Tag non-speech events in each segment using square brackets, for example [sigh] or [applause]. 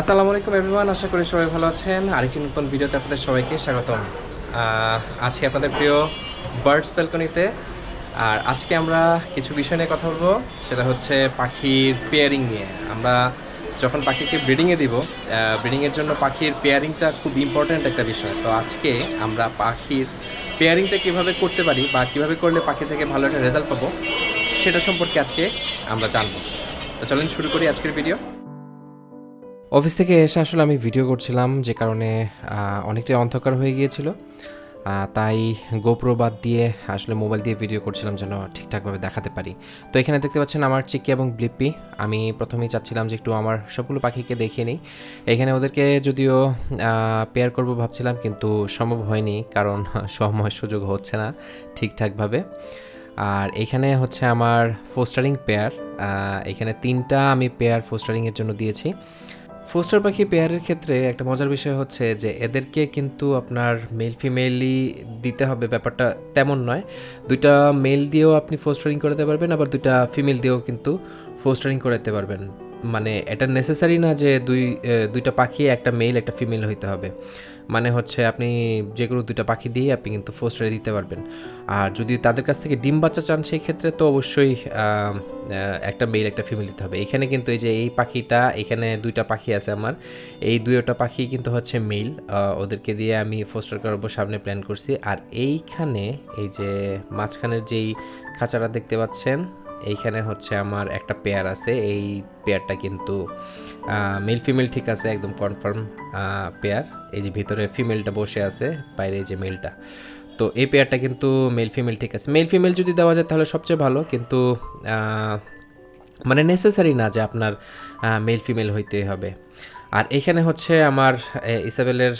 আসসালামু আলাইকুম এভরিওয়ান আশা করি সবাই ভালো আছেন। আরেকটি নতুন ভিডিওতে আপনাদের সবাইকে স্বাগতম। আজকে আপনাদের প্রিয় বার্ডস ব্যালকনিতে আর আজকে আমরা কিছু বিষয় নিয়ে কথা বলব। সেটা হচ্ছে পাখির পেয়ারিং নিয়ে। আমরা যখন পাখিকে ব্রিডিংয়ে দিব ব্রিডিংয়ের জন্য পাখির পেয়ারিংটা খুব ইম্পর্ট্যান্ট একটা বিষয়। তো আজকে আমরা পাখির পেয়ারিংটা কীভাবে করতে পারি বা কীভাবে করলে পাখি থেকে ভালো একটা রেজাল্ট পাবো, সেটা সম্পর্কে আজকে আমরা জানব। তো চলেন শুরু করি আজকের ভিডিও অফিস থেকে এসে আসলে আমি ভিডিও করছিলাম, যে কারণে অনেকটাই অন্ধকার হয়ে গিয়েছিল। তাই গোপ্রো বাদ দিয়ে আসলে মোবাইল দিয়ে ভিডিও করছিলাম যেন ঠিকঠাকভাবে দেখাতে পারি। তো এখানে দেখতে পাচ্ছেন আমার চিকি এবং ব্লিপ্পি। আমি প্রথমেই চাচ্ছিলাম যে একটু আমার সবগুলো পাখিকে দেখিয়ে নিই। এখানে ওদেরকে যদিও পেয়ার করব ভাবছিলাম, কিন্তু সম্ভব হয়নি, কারণ [laughs] সময় সুযোগ হচ্ছে না ঠিকঠাকভাবে। আর এখানে হচ্ছে আমার ফোস্টারিং পেয়ার এখানে তিনটা আমি পেয়ার ফোস্টারিংয়ের জন্য দিয়েছি। ফোস্টার পাখি পেয়ারের ক্ষেত্রে একটা মজার বিষয় হচ্ছে যে এদেরকে কিন্তু আপনার মেল ফিমেলই দিতে হবে, ব্যাপারটা তেমন নয়। দুইটা মেল দিয়েও আপনি ফোস্টারিং করতে পারবেন, আবার দুইটা ফিমেল দিয়েও কিন্তু ফোস্টারিং করতে পারবেন। মানে এটা নেসেসারি না যে দুই দুইটা পাখি, একটা মেল একটা ফিমেল হইতে হবে। মানে হচ্ছে আপনি যে কোনো দুইটা পাখি দিয়ে আপনি কিন্তু ফোস্টারে দিতে পারবেন। আর যদি তাদের কাছ থেকে ডিম বাচ্চা চান, সেই ক্ষেত্রে তো অবশ্যই একটা মেল একটা ফিমেল দিতে হবে। এখানে কিন্তু এই যে এই পাখিটা, এখানে দুইটা পাখি আছে আমার। এই দুইটা পাখি কিন্তু হচ্ছে মেল ওদেরকে দিয়ে আমি ফোস্টার করব, সামনে প্ল্যান করছি। আর এইখানে এই যে মাঝখানের যেই খাঁচাটা দেখতে পাচ্ছেন এইখানে হচ্ছে আমার একটা পেয়ার আছে। এই পেয়ারটা কিন্তু মেল ফিমেল ঠিক আছে, একদম কনফার্ম পেয়ার এই যে ভিতরে ফিমেলটা বসে আছে, বাইরে যে মেলটা তো এই পেয়ারটা কিন্তু মেল ফিমেল ঠিক আছে। মেল ফিমেল যদি দেওয়া যায় তাহলে সবচেয়ে ভালো, কিন্তু মানে নেসেসারি না যে আপনার মেল ফিমেল হইতে হবে। আর এখানে হচ্ছে আমার ইসাবেলের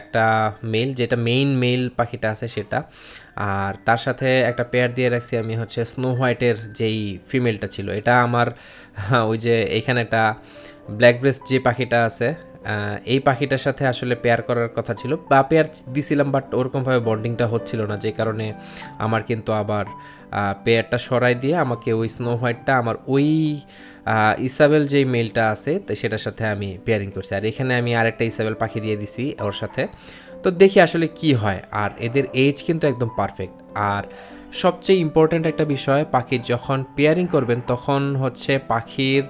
একটা মেল যেটা মেইন মেল পাখিটা আছে সেটা। আর তার সাথে একটা পেয়ার দিয়ে রাখছি আমি হচ্ছে স্নো হোয়াইটের যেই ফিমেলটা ছিল। এটা আমার ওই যে এখানে একটা ব্ল্যাক ব্রেস্ট যে পাখিটা আছে এই পাখিটার সাথে আসলে পেয়ার করার কথা ছিল। বা পেয়ার দিছিলাম বাট ওরকমভাবে বন্ডিংটা হচ্ছিল না, যে কারণে আমার কিন্তু আবার পেয়ারটা সরাই দিয়ে আমাকে ওই স্নো হোয়াইটটা আমার ওই ইসাবেল যেই মেলটা আছে, তো সেটার সাথে আমি পেয়ারিং করছি। আর এখানে আমি আরেকটা ইসাবেল পাখি দিয়ে দিছি ওর সাথে। তো দেখি আসলে কি হয়। আর এদের এজ কিন্তু একদম পারফেক্ট আর সবচেয়ে ইম্পর্ট্যান্ট একটা বিষয় পাখির যখন পেয়ারিং করবেন, তখন হচ্ছে পাখির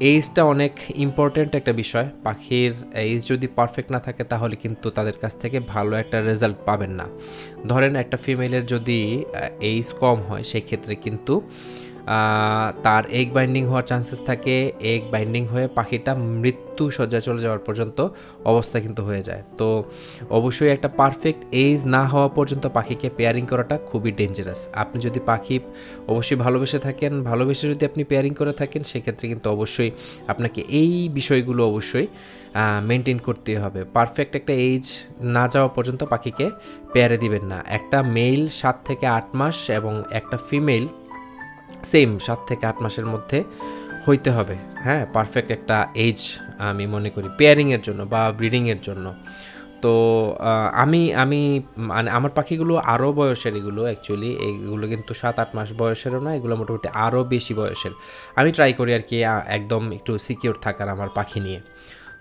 এইজটা অনেক ইম্পর্ট্যান্ট একটা বিষয়। পাখির এইজ যদি পারফেক্ট না থাকে, তাহলে কিন্তু তাদের কাছ থেকে ভালো একটা রেজাল্ট পাবেন না। ধরেন একটা ফিমেলের যদি এইজ কম হয়, সেক্ষেত্রে কিন্তু তার এগ বাইন্ডিং হওয়ার চান্সেস থাকে এগ বাইন্ডিং হয়ে পাখিটা মৃত্যু সজ্জায় চলে যাওয়ার পর্যন্ত অবস্থা কিন্তু হয়ে যায়। তো অবশ্যই একটা পারফেক্ট এজ না হওয়া পর্যন্ত পাখিকে পেয়ারিং করাটা খুবই ডেঞ্জারাস আপনি যদি পাখি অবশ্যই ভালোবেসে থাকেন, ভালোবেসে যদি আপনি পেয়ারিং করে থাকেন, সেক্ষেত্রে কিন্তু অবশ্যই আপনাকে এই বিষয়গুলো অবশ্যই মেনটেন করতে হবে। পারফেক্ট একটা এজ না যাওয়া পর্যন্ত পাখিকে পেয়ারে দিবেন না। একটা মেল সাত থেকে আট মাস এবং একটা ফিমেল সেম সাত থেকে আট মাসের মধ্যে হইতে হবে। হ্যাঁ পারফেক্ট একটা এজ আমি মনে করি। পেয়ারিংয়ের জন্য বা ব্রিডিংয়ের জন্য। তো আমি আমি মানে আমার পাখিগুলো আরও বয়সের এগুলো অ্যাকচুয়ালি এইগুলো কিন্তু সাত, আট মাস বয়সেরও না, এগুলো মোটামুটি আরও বেশি বয়সের। আমি ট্রাই করি আর কি একদম একটু সিকিউর থাকার আমার পাখি নিয়ে।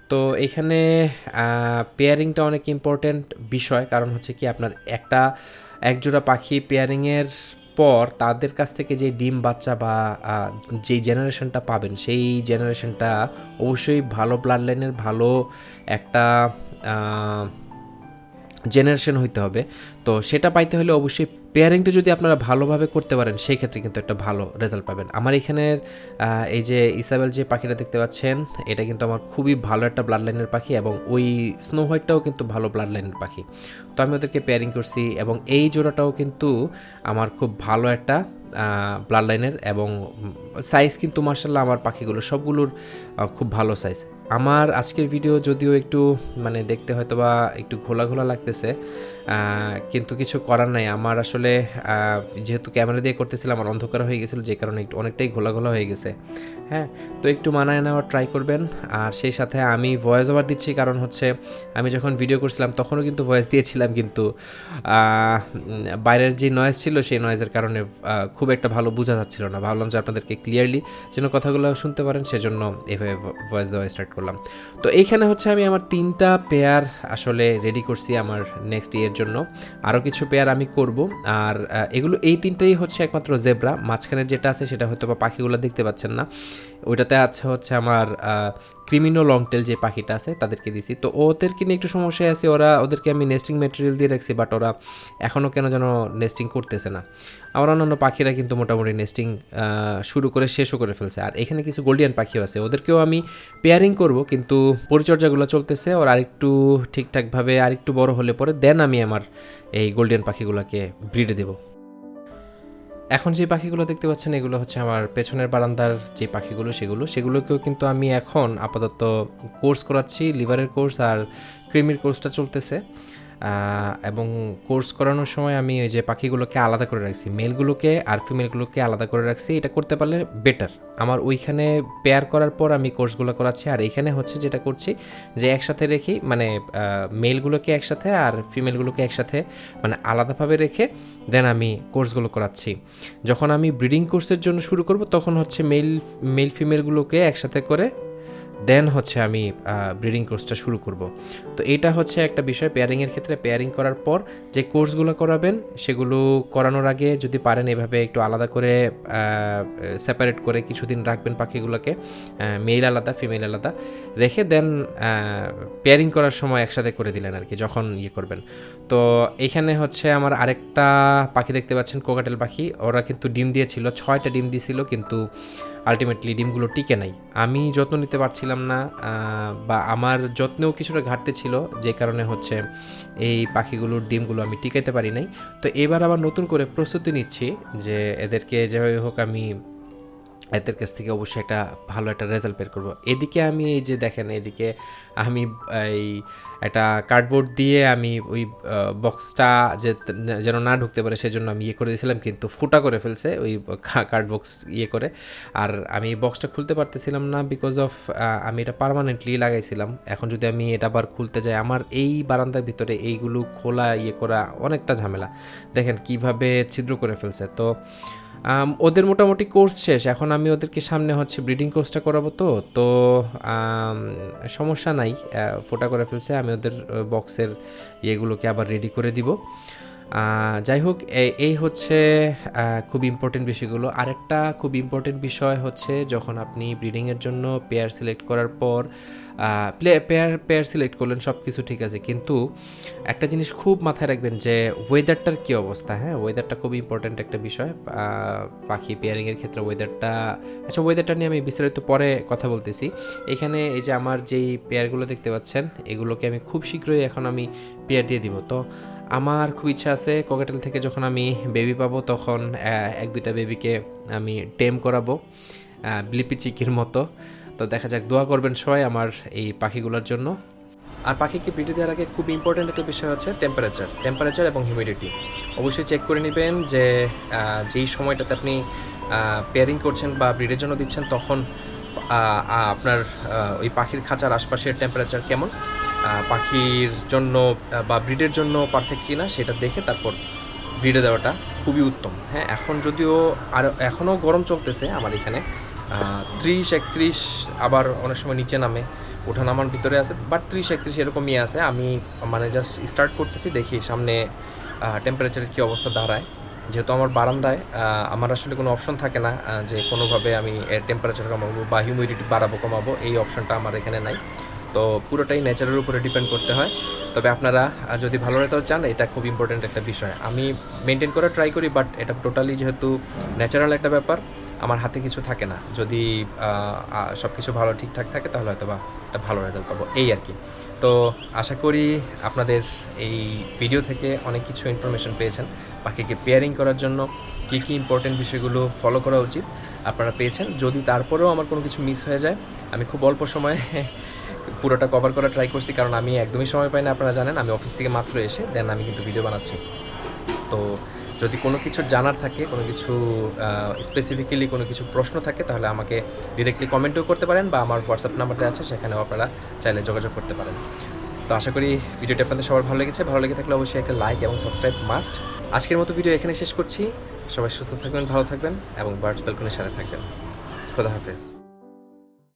তো এখানে পেয়ারিংটা অনেক ইম্পর্ট্যান্ট বিষয়। কারণ হচ্ছে কি, আপনার একটা, একজোড়া পাখি পেয়ারিংয়ের পর তাদের কাছ থেকে যে ডিম বাচ্চা বা যে জেনারেশনটা পাবেন, সেই জেনারেশনটা অবশ্যই ভালো ব্লাড লাইনের ভালো একটা জেনারেশন হইতে হবে। তো সেটা পাইতে হলে অবশ্যই পেয়ারিংটা যদি আপনারা ভালোভাবে করতে পারেন, সেই ক্ষেত্রে কিন্তু একটা ভালো রেজাল্ট পাবেন। আমার এখানের এই যে ইসাবেল যে পাখিটা দেখতে পাচ্ছেন, এটা কিন্তু আমার খুবই ভালো একটা ব্লাড লাইনের পাখি এবং ওই স্নো হোয়াইটটাও কিন্তু ভালো ব্লাড লাইনের পাখি। তো আমি ওদেরকে পেয়ারিং করছি এবং এই জোড়াটাও কিন্তু আমার খুব ভালো একটা ব্লাড লাইনের এবং সাইজ কিন্তু মার্শাল্লাহ আমার পাখিগুলো সবগুলোর খুব ভালো সাইজ আমার আজকের ভিডিও যদিও একটু মানে দেখতে হয়তো বা একটু ঘোলা ঘোলা লাগতেছে কিন্তু কিছু করার নাই। আমার আসলে যেহেতু ক্যামেরা দিয়ে করতেছিলাম, আমার অন্ধকার হয়ে গেছিল, যে কারণে একটু অনেকটাই ঘোলা ঘোলা হয়ে গেছে। হ্যাঁ তো একটু মানায় নেওয়ার ট্রাই করবেন। আর সেই সাথে আমি ভয়েস ওভার দিচ্ছি, কারণ হচ্ছে আমি যখন ভিডিও করছিলাম, তখনও কিন্তু ভয়েস দিয়েছিলাম কিন্তু বাইরের যে নয়েজ ছিল, সেই নয়েজের কারণে খুব একটা ভালো বোঝা যাচ্ছিল না। ভাবলাম যে আপনাদেরকে ক্লিয়ারলি যেন কথাগুলো শুনতে পারেন, সেজন্য এভাবে ভয়েস দেওয়া স্টার্ট করলাম। তো এইখানে হচ্ছে আমি আমার তিনটা পেয়ার আসলে রেডি করছি, আমার নেক্সট ইয়ের জন্য। আরও কিছু পেয়ার আমি করব। আর এগুলো এই তিনটাই হচ্ছে একমাত্র জেব্রা। মাঝখানে যেটা আছে সেটা হয়তো বা পাখিগুলো দেখতে পাচ্ছেন না। ওইটাতে আছে হচ্ছে আমার ক্রিমিনো লংটেল যে পাখিটা আছে, তাদেরকে দিছি। তো ওদেরকে নিয়ে একটু সমস্যায় আছে, ওরা ওদেরকে আমি নেস্টিং ম্যাটেরিয়াল দিয়ে রাখছি বাট ওরা এখনও কেন যেন নেস্টিং করতেছে না। আমার অন্যান্য পাখিরা কিন্তু মোটামুটি নেস্টিং শুরু করে শেষও করে ফেলছে। আর এখানে কিছু গোল্ডিয়ান পাখিও আছে, ওদেরকেও আমি পেয়ারিং করব, কিন্তু পরিচর্যাগুলো চলতেছে, ওর আরেকটু ঠিকঠাকভাবে, আরেকটু বড় হলে পরে দেন আমি আমার এই গোল্ডেন পাখিগুলোকে ব্রিডে দেবো। এখন যে পাখিগুলো দেখতে পাচ্ছেন, এগুলো হচ্ছে আমার পেছনের বারান্দার যে পাখিগুলো, সেগুলো। সেগুলোকেও কিন্তু আমি এখন আপাতত কোর্স করাচ্ছি লিভারের কোর্স আর ক্রিমির কোর্সটা চলতেছে। এবং কোর্স করানোর সময় আমি ওই যে পাখিগুলোকে আলাদা করে রাখছি, মেলগুলোকে আর ফিমেলগুলোকে আলাদা করে রাখছি, এটা করতে পারলে বেটার আমার ওইখানে পেয়ার করার পর আমি কোর্সগুলো করাচ্ছি, আর এইখানে হচ্ছে যেটা করছি যে একসাথে রেখেই মানে মেলগুলোকে একসাথে আর ফিমেলগুলোকে একসাথে মানে আলাদাভাবে রেখে দেন আমি কোর্সগুলো করাচ্ছি। যখন আমি ব্রিডিং কোর্সের জন্য শুরু করব, তখন হচ্ছে মেল মেল, ফিমেলগুলোকে একসাথে করে দেন হচ্ছে আমি ব্রিডিং কোর্সটা শুরু করব। তো এটা হচ্ছে একটা বিষয় পেয়ারিংয়ের ক্ষেত্রে। পেয়ারিং করার পর যে কোর্সগুলো করাবেন, সেগুলো করানোর আগে যদি পারেন এভাবে একটু আলাদা করে সেপারেট করে কিছুদিন রাখবেন পাখিগুলোকে মেল আলাদা ফিমেল আলাদা। রেখে দেন পেয়ারিং করার সময় একসাথে করে দিলেন আর কি, যখন ইয়ে করবেন। তো এখানে হচ্ছে আমার আরেকটা পাখি দেখতে পাচ্ছেন কোকাটেল পাখি। ওরা কিন্তু ডিম দিয়েছিল, ছয়টা ডিম দিয়েছিল কিন্তু আলটিমেটলি ডিমগুলো টিকে নাই। আমি যত্ন নিতে পারছিলাম না বা আমার যত্নেও কিছুটা ঘাটতি ছিল, যে কারণে হচ্ছে এই পাখিগুলোর ডিমগুলো আমি টিকাইতে পারি নাই। তো এবার আবার নতুন করে প্রস্তুতি নিচ্ছি যে এদেরকে যেভাবে হোক আমি এদের কাছ থেকে অবশ্যই একটা ভালো একটা রেজাল্ট বের করব। এদিকে আমি এই যে দেখেন, এদিকে আমি এই একটা কার্ডবোর্ড দিয়ে আমি ওই বক্সটা যে যেন না ঢুকতে পারে সেজন্য আমি ইয়ে করে দিয়েছিলাম, কিন্তু ফুটা করে ফেলছে ওই কার্ড বক্স ইয়ে করে। আর আমি বক্সটা খুলতে পারতেছিলাম না বিকজ অফ আমি এটা পারমানেন্টলি লাগাইছিলাম। এখন যদি আমি এটা আবার খুলতে যাই, আমার এই বারান্দার ভিতরে এইগুলো খোলা ইয়ে করা অনেকটা ঝামেলা। দেখেন কীভাবে ছিদ্র করে ফেলছে। তো ওদের মোটামুটি কোর্স শেষ। এখন আমি ওদেরকে সামনে হচ্ছে ব্রিডিং কোর্সটা করাবো তো। তো সমস্যা নাই ফোটা করে ফেলছে আমি ওদের বক্সের ইয়েগুলোকে আবার রেডি করে দিব। যাই হোক এই হচ্ছে খুব ইম্পর্টেন্ট বিষয়গুলো। আরেকটা খুব ইম্পর্টেন্ট বিষয় হচ্ছে যখন আপনি ব্রিডিংয়ের জন্য পেয়ার সিলেক্ট করার পর প্লে পেয়ার পেয়ার সিলেক্ট করলেন সব কিছু ঠিক আছে। কিন্তু একটা জিনিস খুব মাথায় রাখবেন যে ওয়েদারটার কী অবস্থা হ্যাঁ? ওয়েদারটা খুব ইম্পর্টেন্ট একটা বিষয়। পাখি পেয়ারিংয়ের ক্ষেত্রে ওয়েদারটা আচ্ছা ওয়েদারটা নিয়ে আমি বিস্তারিত পরে কথা বলতেছি। এখানে এই যে আমার যেই পেয়ারগুলো দেখতে পাচ্ছেন, এগুলোকে আমি খুব শীঘ্রই এখন আমি পেয়ার দিয়ে দিব। তো আমার খুব ইচ্ছা আছে ককেটেল থেকে যখন আমি বেবি পাবো তখন এক দুইটা বেবিকে আমি টেম করাবো ব্লিপি চিকির মতো। তো দেখা যাক, দোয়া করবেন সবাই আমার এই পাখিগুলোর জন্য। আর পাখিকে ব্রিডে দেওয়ার আগে খুব ইম্পর্ট্যান্ট একটা বিষয় হচ্ছে টেম্পারেচার টেম্পারেচার এবং হিউমিডিটি অবশ্যই চেক করে নেবেন যে যেই সময়টাতে আপনি পেয়ারিং করছেন বা ব্রিডের জন্য দিচ্ছেন তখন আপনার ওই পাখির খাঁচার আশপাশের টেম্পারেচার কেমন। পাখির জন্য বা ব্রিডের জন্য পারফেক্ট কি না সেটা দেখে তারপর ব্রিডে দেওয়াটা খুবই উত্তম। হ্যাঁ এখন যদিও আর, এখনও গরম চলতেছে আমার এখানে। ত্রিশ, একত্রিশ আবার অনেক সময় নিচে নামে, ওঠানামার ভিতরে আছে বাট ত্রিশ, একত্রিশ এরকমই আছে। আমি মানে জাস্ট স্টার্ট করতেছি, দেখি সামনে টেম্পারেচারের কী অবস্থা দাঁড়ায়। যেহেতু আমার বারান্দায় আমার আসলে কোনো অপশন থাকে না যে কোনোভাবে আমি টেম্পারেচার কমাবো বা হিউমিডিটি বাড়াবো, কমাবো, এই অপশনটা আমার এখানে নাই। তো পুরোটাই নেচারের উপরে ডিপেন্ড করতে হয়। তবে আপনারা যদি ভালো রেজাল্ট চান, এটা খুব ইম্পর্ট্যান্ট একটা বিষয়। আমি মেনটেন করার ট্রাই করি বাট এটা টোটালি যেহেতু ন্যাচারাল একটা ব্যাপার, আমার হাতে কিছু থাকে না। যদি সব কিছু ভালো ঠিকঠাক থাকে, তাহলে হয়তো বা একটা ভালো রেজাল্ট পাবো। এই আর কি। তো আশা করি আপনাদের এই ভিডিও থেকে অনেক কিছু ইনফরমেশন পেয়েছেন। পাখিকে পেয়ারিং করার জন্য কী কী ইম্পর্টেন্ট বিষয়গুলো ফলো করা উচিত আপনারা পেয়েছেন। যদি তারপরেও আমার কোনো কিছু মিস হয়ে যায়, আমি খুব অল্প সময়ে পুরোটা কভার করা ট্রাই করছি, কারণ আমি একদমই সময় পাই না, আপনারা জানেন, আমি অফিস থেকে মাত্র এসে দেন আমি কিন্তু ভিডিও বানাচ্ছি। তো যদি কোনো কিছু জানার থাকে, কোনো কিছু স্পেসিফিক্যালি কোনো কিছু প্রশ্ন থাকে, তাহলে আমাকে ডিরেক্টলি কমেন্টও করতে পারেন বা আমার হোয়াটসঅ্যাপ নাম্বারটা আছে, সেখানেও আপনারা চাইলে যোগাযোগ করতে পারেন। তো আশা করি ভিডিওটি আপনাদের সবার ভালো লেগেছে। ভালো লেগে থাকলে অবশ্যই একটা লাইক এবং সাবস্ক্রাইব মাস্ট আজকের মতো ভিডিও এখানে শেষ করছি। সবাই সুস্থ থাকবেন, ভালো থাকবেন এবং বার্ডস ব্যালকনির সাথে থাকবেন। খোদা হাফেজ।